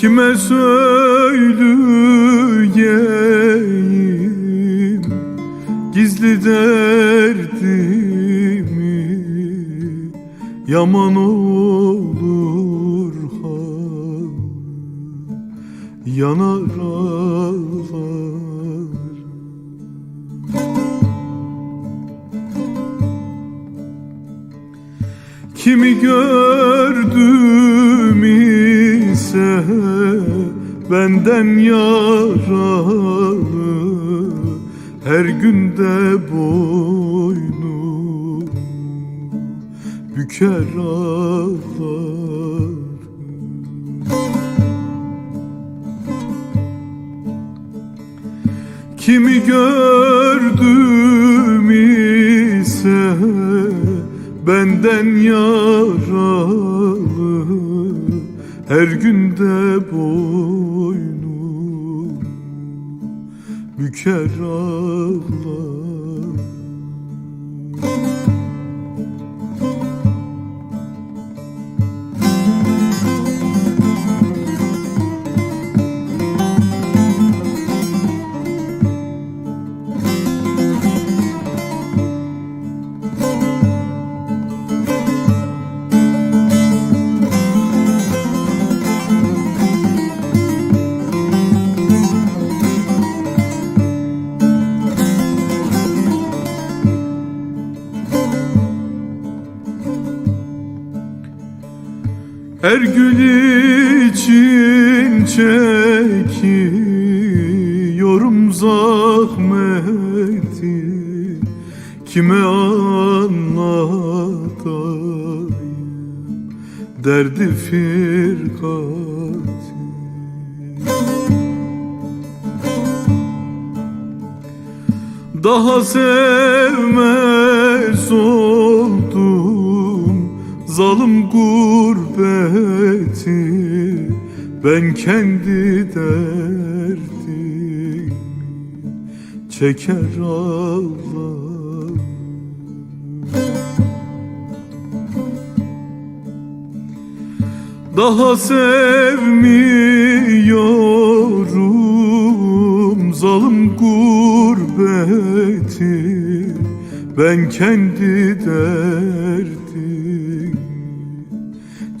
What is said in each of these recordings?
Kime söyleyeyim? Gizli derdimi Yaman olur hal Yanar ağlar. Kimi gördüm ise benden yaralı. Her günde boynu büker ağlar. Kimi gördüm ise benden yaralı Her günde boynu büker ağlar Her gül için çekiyorum zahmeti. Kime anlatayım derdi firkati? Daha sevmez oldum zalim gurbeti Ben kendi derdimi çeker ağlar. Daha sevmiyorum zalim gurbeti Ben kendi derdimi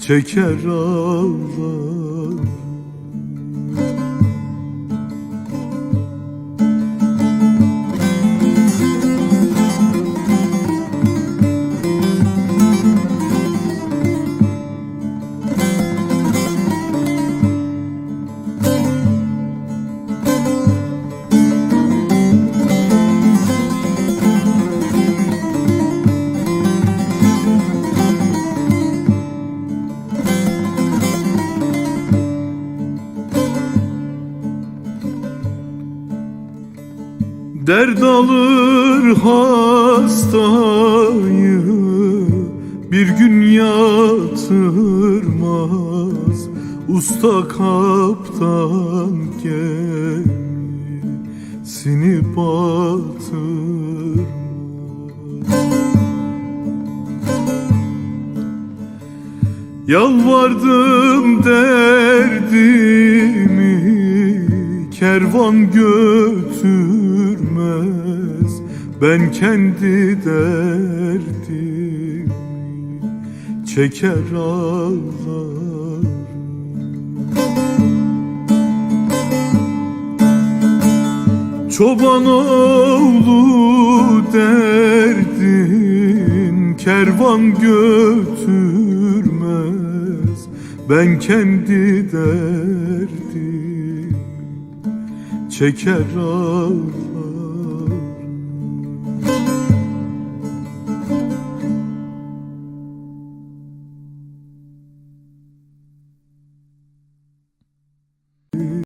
çeker ağlar Dert alır hastayı bir gün yatırmaz Usta kaptan gemisini batırmaz Yalvardım derdimi kervan götürmez Ben kendi derdimi çeker ağlar Çoban oğlu derdin kervan götürmez. Ben kendi derdim çeker ağlar